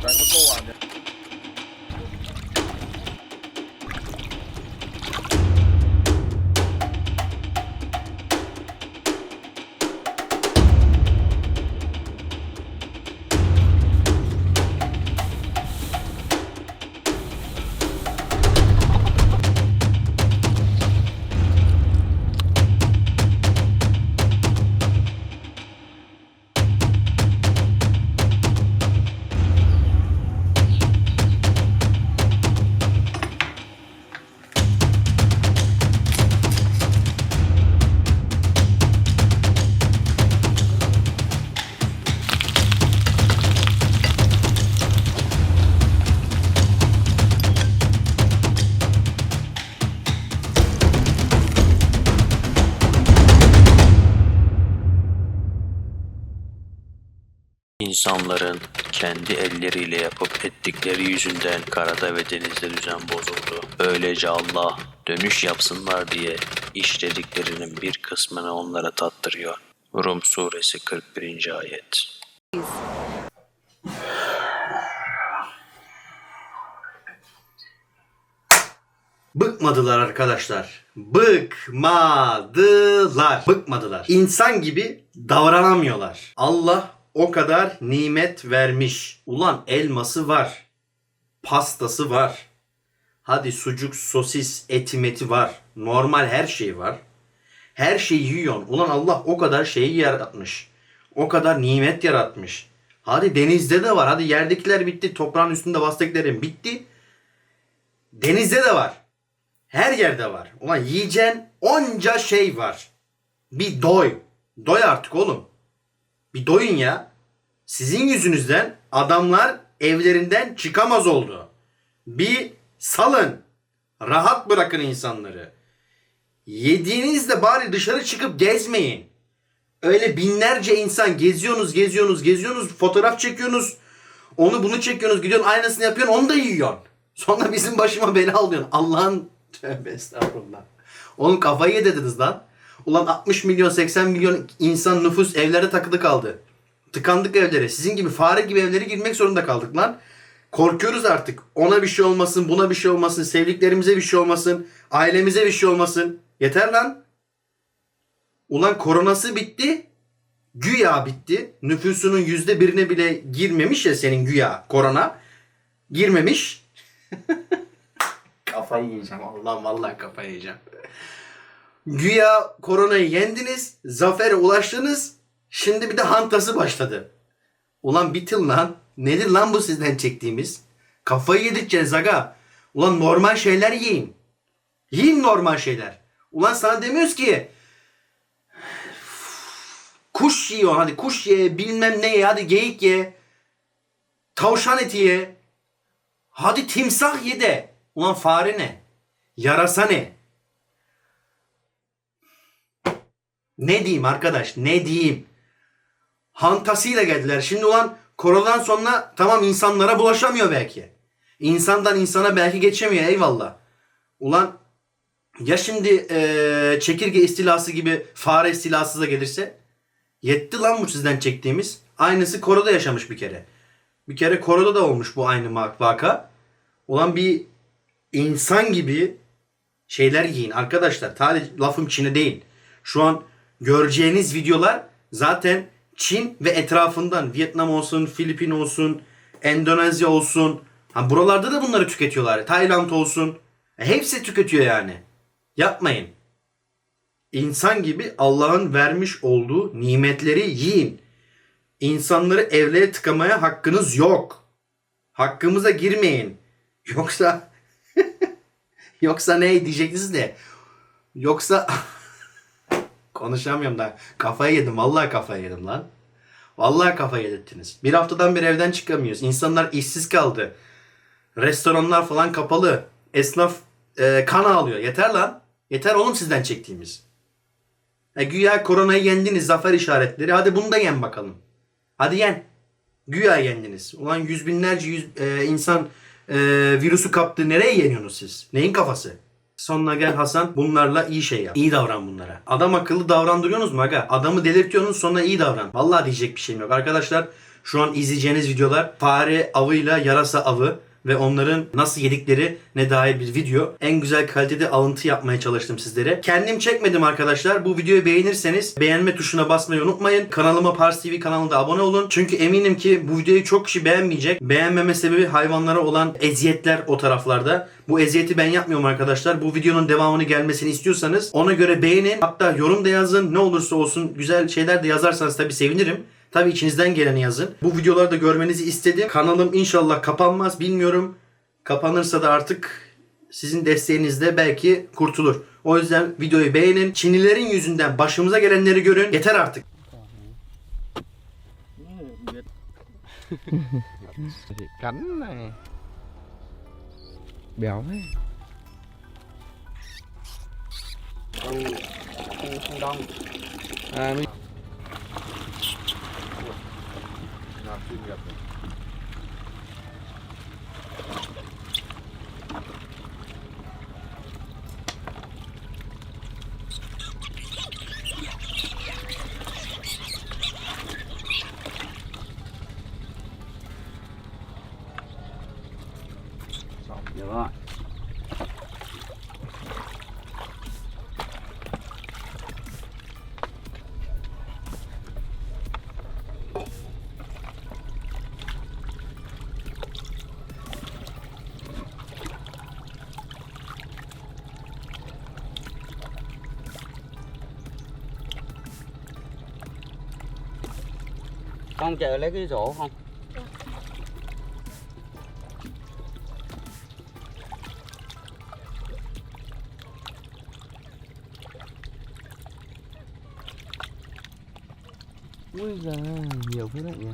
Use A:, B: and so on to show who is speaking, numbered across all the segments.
A: ไก่โคตร
B: onların kendi elleriyle yapıp ettikleri yüzünden karada ve denizde düzen bozuldu. Böylece Allah dönüş yapsınlar diye işlediklerinin bir kısmını onlara tattırıyor. Rum suresi 41. ayet.
C: Bıkmadılar arkadaşlar. Bıkmadılar. Bıkmadılar. İnsan gibi davranamıyorlar. Allah o kadar nimet vermiş. Ulan elması var. Pastası var. Hadi sucuk, sosis, eti meti var. Normal her şey var. Her şeyi yiyorsun. Ulan Allah o kadar şeyi yaratmış. O kadar nimet yaratmış. Hadi denizde de var. Hadi yerdekiler bitti. Toprağın üstünde bastıkların bitti. Denizde de var. Her yerde var. Ulan yiyeceğin onca şey var. Bir doy. Doy artık oğlum. Bir doyun ya. Sizin yüzünüzden adamlar evlerinden çıkamaz oldu. Bir salın. Rahat bırakın insanları. Yediğinizde bari dışarı çıkıp gezmeyin. Öyle binlerce insan geziyorsunuz, geziyorsunuz, geziyorsunuz, fotoğraf çekiyorsunuz. Onu bunu çekiyorsunuz, gidiyorsun aynısını yapıyorsun, onu da yiyorsun. Sonra bizim başıma bela alıyorsun. Allah'ın tövbe estağfurullah. Oğlum kafayı yediniz lan. Ulan 60 milyon 80 milyon insan nüfus evlere takılı kaldı. Tıkandık evlere. Sizin gibi fare gibi evlere girmek zorunda kaldık lan. Korkuyoruz artık. Ona bir şey olmasın, buna bir şey olmasın, sevdiklerimize bir şey olmasın, ailemize bir şey olmasın. Yeter lan. Ulan koronası bitti. Güya bitti. Nüfusunun yüzde birine bile girmemiş ya senin güya korona. Girmemiş. kafayı yiyeceğim. Allah vallahi kafayı yiyeceğim. Güya koronayı yendiniz. Zafere ulaştınız. Şimdi bir de hantası başladı. Ulan bitil lan. Nedir lan bu sizden çektiğimiz? Kafayı yedireceğiz aga. Ulan normal şeyler yiyin. Yiyin normal şeyler. Ulan sana demiyoruz ki kuş yiyor hadi kuş ye bilmem ne ye hadi geyik ye. Tavşan eti ye. Hadi timsah ye de. Ulan fare ne? Yarasa ne? Ne diyeyim arkadaş ne diyeyim? Hantasıyla geldiler. Şimdi ulan koronadan sonra tamam insanlara bulaşamıyor belki. İnsandan insana belki geçemiyor eyvallah. Ulan ya şimdi eee, çekirge istilası gibi fare istilası da gelirse? Yetti lan bu sizden çektiğimiz. Aynısı koroda yaşamış bir kere. Bir kere koroda da olmuş bu aynı vaka. Ulan bir insan gibi şeyler yiyin arkadaşlar. Sadece lafım Çin'e değil. Şu an göreceğiniz videolar zaten Çin ve etrafından Vietnam olsun, Filipin olsun, Endonezya olsun. Ha buralarda da bunları tüketiyorlar. Tayland olsun. E, hepsi tüketiyor yani. Yapmayın. İnsan gibi Allah'ın vermiş olduğu nimetleri yiyin. İnsanları evlere tıkamaya hakkınız yok. Hakkımıza girmeyin. Yoksa yoksa ne diyeceksiniz de yoksa konuşamıyorum da kafayı yedim vallahi kafayı yedim lan. Vallahi kafayı yedirttiniz. Bir haftadan bir evden çıkamıyoruz. İnsanlar işsiz kaldı. Restoranlar falan kapalı. Esnaf e, kan ağlıyor. Yeter lan. Yeter oğlum sizden çektiğimiz. E, güya koronayı yendiniz zafer işaretleri. Hadi bunu da yen bakalım. Hadi yen. Güya yendiniz. Ulan yüz binlerce yüz, e, insan e, virüsü kaptı. Nereye yeniyorsunuz siz? Neyin kafası? Sonra gel Hasan bunlarla iyi şey yap. İyi davran bunlara. Adam akıllı davrandırıyorsunuz mu aga? Adamı delirtiyorsunuz sonra iyi davran. Vallahi diyecek bir şeyim yok. Arkadaşlar Şu an izleyeceğiniz videolar fare avıyla yarasa avı ve onların nasıl yedikleri ne dair bir video. En güzel kalitede alıntı yapmaya çalıştım sizlere. Kendim çekmedim arkadaşlar. Bu videoyu beğenirseniz beğenme tuşuna basmayı unutmayın. Kanalıma Pars TV kanalına abone olun. Çünkü eminim ki bu videoyu çok kişi beğenmeyecek. Beğenmeme sebebi hayvanlara olan eziyetler o taraflarda. Bu eziyeti ben yapmıyorum arkadaşlar. Bu videonun devamını gelmesini istiyorsanız ona göre beğenin. Hatta yorum da yazın. Ne olursa olsun güzel şeyler de yazarsanız tabii sevinirim. Tabii içinizden geleni yazın. Bu videoları da görmenizi istedim. Kanalım inşallah kapanmaz. Bilmiyorum. Kapanırsa da artık sizin desteğinizle belki kurtulur. O yüzden videoyu beğenin. Çinlilerin yüzünden başımıza gelenleri görün. Yeter artık.
D: Cánh này béo thế
A: không đông
D: à mình
A: làm
D: ông chờ lấy cái rổ không? Ui giời, nhiều thế đấy nhỉ.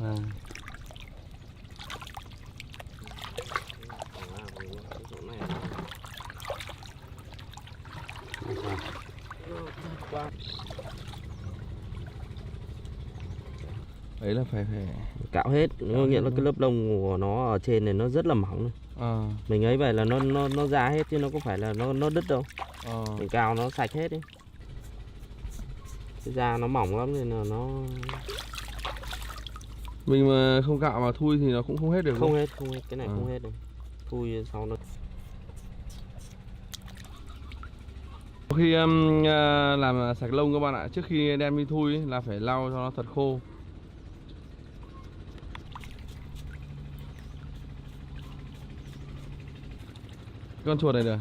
D: À. Đấy là phải phải
E: cạo hết có nghĩa là cái lớp lông của nó ở trên này nó rất là mỏng
D: à,
E: mình ấy vậy là nó nó nó ra hết chứ nó có phải là nó nó đứt đâu.
D: À.
E: mình cào nó sạch hết đi. Cái da nó mỏng lắm nên là nó
D: Mình mà không cạo mà thui thì nó cũng không hết được
E: không
D: đúng
E: hết không hết cái này
D: Ờ.
E: không hết đâu. Thui sau nó.
D: Khi um, à, làm sạch lông các bạn ạ, trước khi đem đi thui ấy, là phải lau cho nó thật khô. Con chuột này được.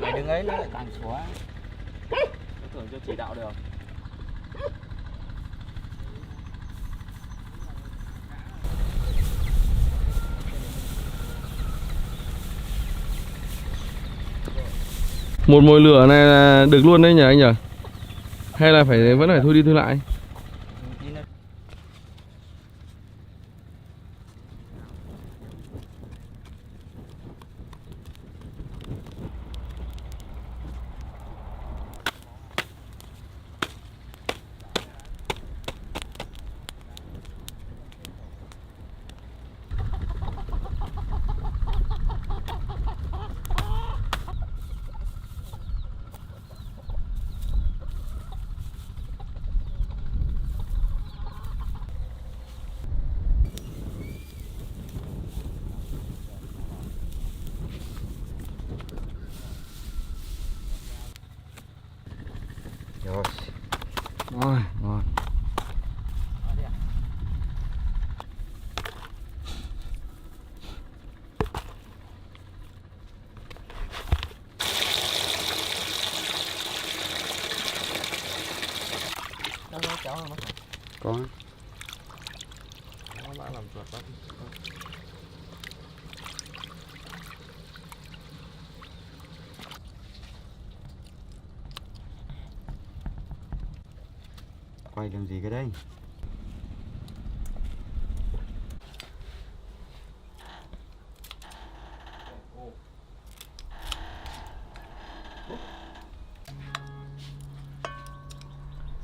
E: mày đừng ấy nó lại càng xóa tưởng cho chỉ đạo được
D: Một mồi lửa này là được luôn đấy nhỉ anh nhỉ? Hay là phải vẫn phải thui đi thui lại?
E: Rồi
D: Rồi, rồi.
E: có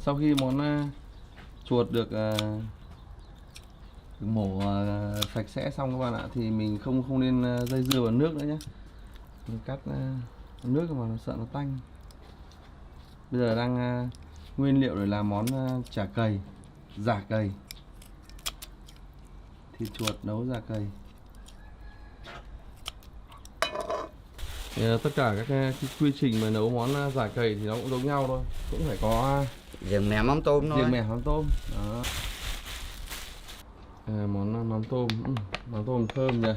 D: Sau khi món à, chuột được à, mổ à, sạch sẽ xong các bạn ạ thì mình không không nên dây dưa vào nước nữa nhé. Mình cắt nước mà nó sợ nó tanh. Bây giờ đang nguyên liệu để làm món chả cầy giả cầy. Thịt chuột nấu giả cầy. Thì, tất cả các cái, quy trình mà nấu món giả cầy thì nó cũng giống nhau thôi cũng phải có
E: Dừng mẹ mắm tôm thôi.
D: Riêng mẻ mắm tôm đó. À, món à, mắm tôm. Ừ, mắm tôm thơm nhỉ.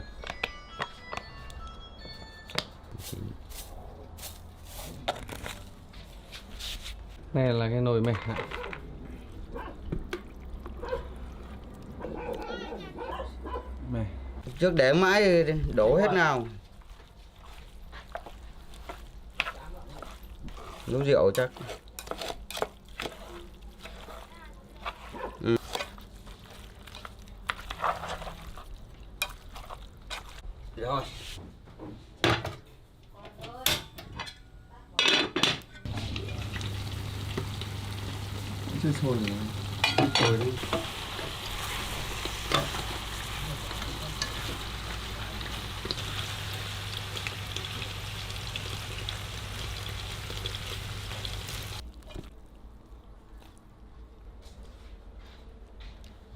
D: Này là cái nồi ạ. mẻ
E: Trước để máy đổ hết nào. Nấu rượu chắc Ừ. Rồi
D: chưa sôi rồi
C: Rồi đi.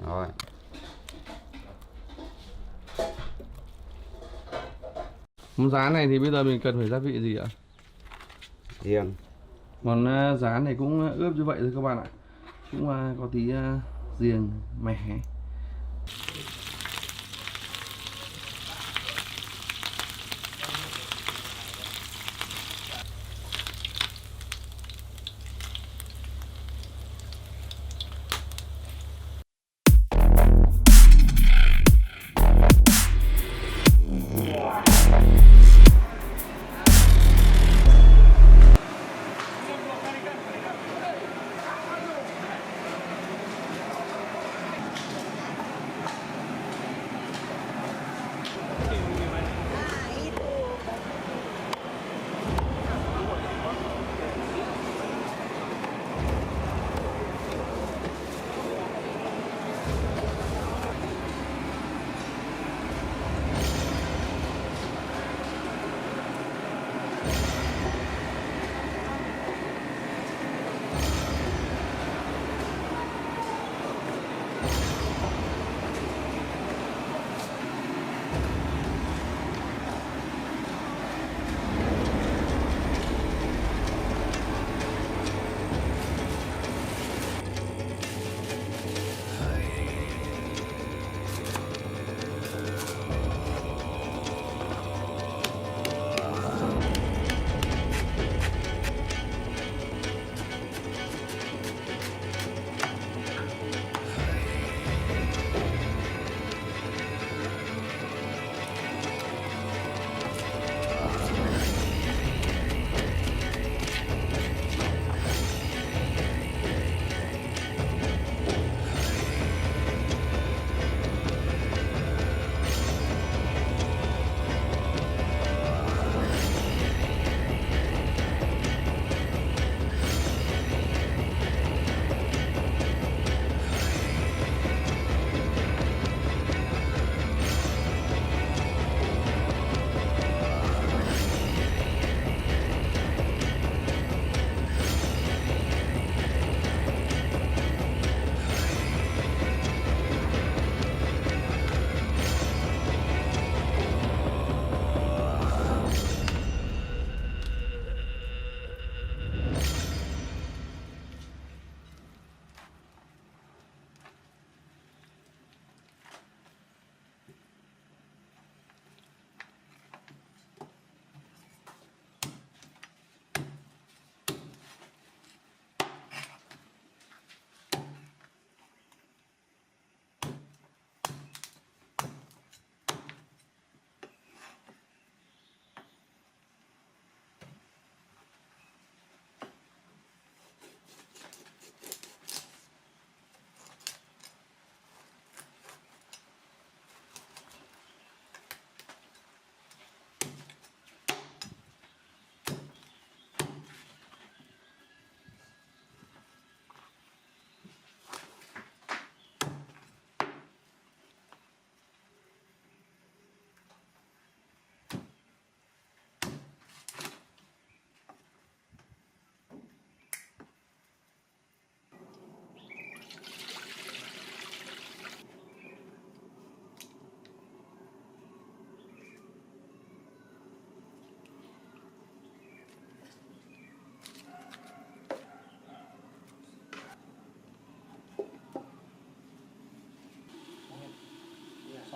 E: Rồi
D: món rán này thì bây giờ mình cần phải gia vị gì ạ?
E: Riêng.
D: Món rán này cũng ướp như vậy thôi các bạn ạ. Cũng à, có tí à, riềng mẻ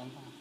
E: Tama.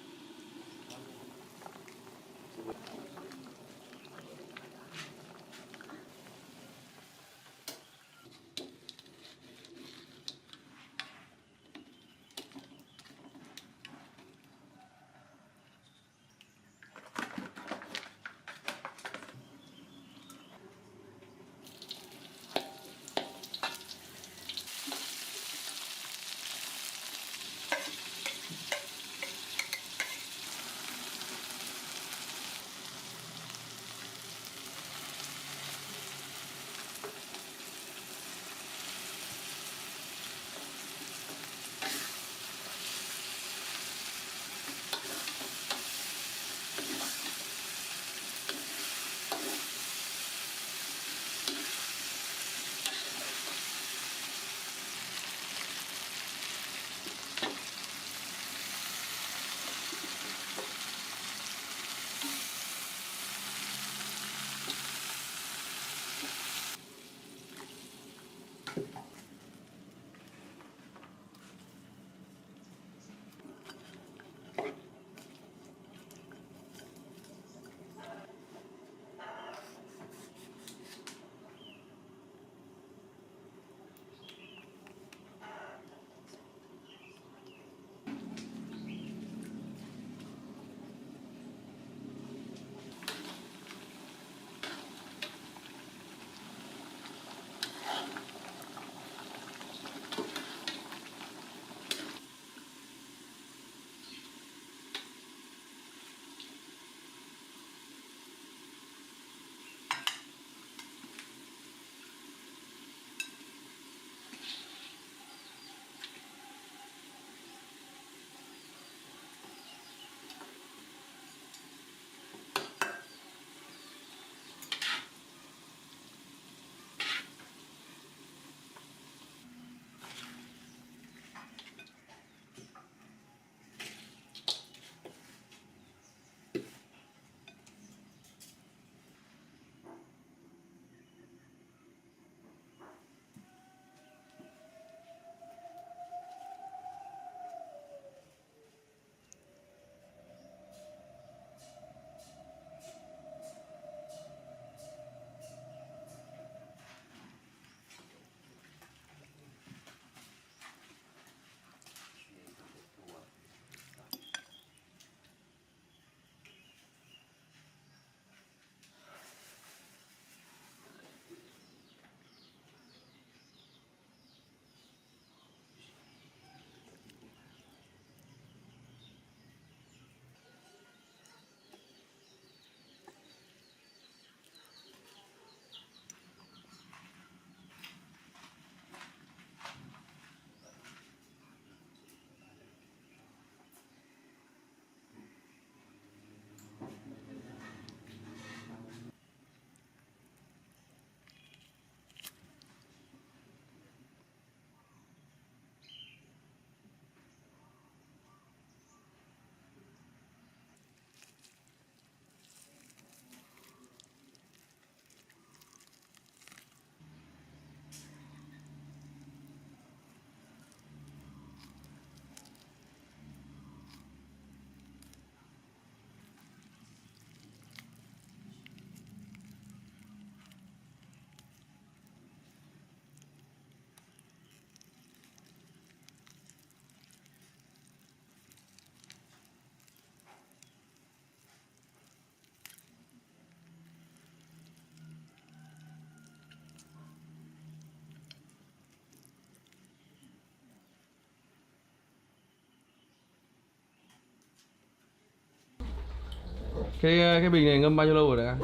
D: Cái cái bình này ngâm bao nhiêu lâu rồi đấy?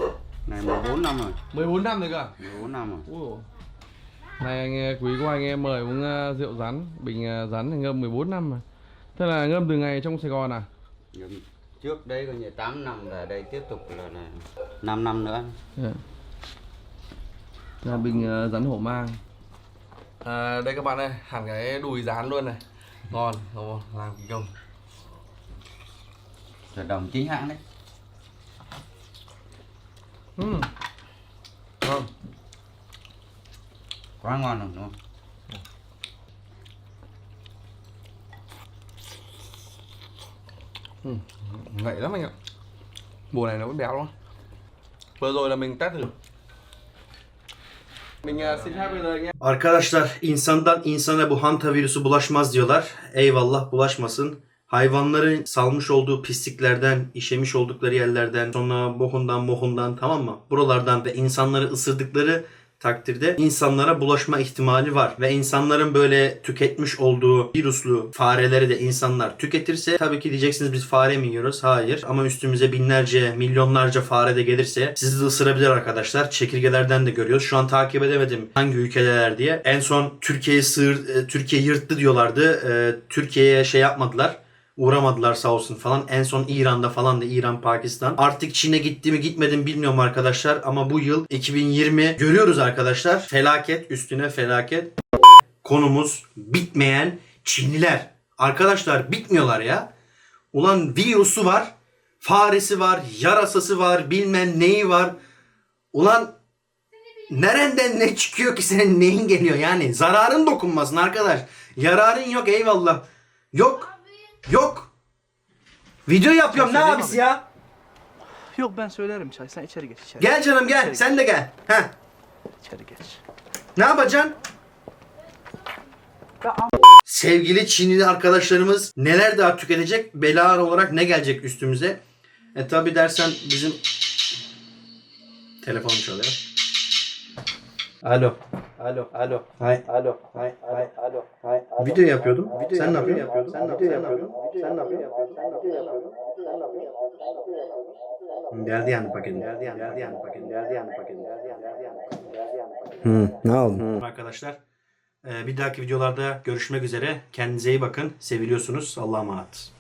A: Này 14 năm rồi
D: 14 năm rồi cơ à?
A: 14 năm rồi
D: Ui dồi. Này anh ờ, quý cô anh em mời uống ờ, rượu rắn Bình ờ, rắn thì ngâm 14 năm mà Thế là ngâm từ ngày trong Sài Gòn à?
A: Nhưng Trước đây coi như 8 năm là đây tiếp tục là, là 5 năm nữa
D: Dạ. Là bình ờ, rắn hổ mang à, Đây các bạn ơi, hẳn cái đùi rán luôn này Ngon, ngon làm kỳ công
A: Là đồng chính hãng đấy
D: Ngon
A: Quá ngon rồi đúng không
D: ngậy lắm anh ạ. Mùa này nó mới béo luôn vừa rồi là mình test thử. Mình uh, xin phép bây giờ anh em.
C: Arkadaşlar insandan insana bu hanta virüsü bulaşmaz diyorlar. Eyvallah bulaşmasın. Hayvanların salmış olduğu pisliklerden, işemiş oldukları yerlerden, sonra bohundan mohundan tamam mı? Buralardan ve insanları ısırdıkları takdirde insanlara bulaşma ihtimali var. Ve insanların böyle tüketmiş olduğu virüslü fareleri de insanlar tüketirse tabii ki diyeceksiniz biz fare mi yiyoruz? Hayır. Ama üstümüze binlerce, milyonlarca fare de gelirse sizi de ısırabilir arkadaşlar. Çekirgelerden de görüyoruz. Şu an takip edemedim hangi ülkedeler diye. En son Türkiye'yi sığır, e, Türkiye yırttı diyorlardı. E, Türkiye'ye şey yapmadılar uğramadılar sağ olsun falan. En son İran'da falan da İran, Pakistan. Artık Çin'e gitti mi gitmedi mi bilmiyorum arkadaşlar. Ama bu yıl 2020 görüyoruz arkadaşlar. Felaket üstüne felaket. Konumuz bitmeyen Çinliler. Arkadaşlar bitmiyorlar ya. Ulan virüsü var. Faresi var. Yarasası var. Bilmem neyi var. Ulan nereden ne çıkıyor ki senin neyin geliyor yani? Zararın dokunmasın arkadaş. Yararın yok eyvallah. Yok. Yok. Video yapıyorum ne
F: Söyleyeyim
C: abisi
F: abi.
C: ya?
F: Yok ben söylerim çay. Sen içeri geç içeri.
C: Gel canım gel.
F: İçeri
C: Sen de gel. Heh.
F: İçeri geç.
C: Ne yapacaksın? Sevgili Çinli arkadaşlarımız neler daha tüketecek? Bela olarak ne gelecek üstümüze? E tabi dersen bizim telefon çalıyor. Alo. Alo. Alo. Hay. Alo. Hay. Hay. Alo. Hay. Video yapıyordum. Sen ne yapıyorsun? Sen ne yapıyorsun? Sen ne yapıyorsun? Geldi yani paketin. Geldi yani. Geldi yani paketin. Geldi yani paketin. Geldi yani. Geldi yani paketin. Geldi yani paketin. ne aldın? Arkadaşlar e, bir dahaki videolarda görüşmek üzere. Kendinize iyi bakın. Seviliyorsunuz. Allah'a emanet.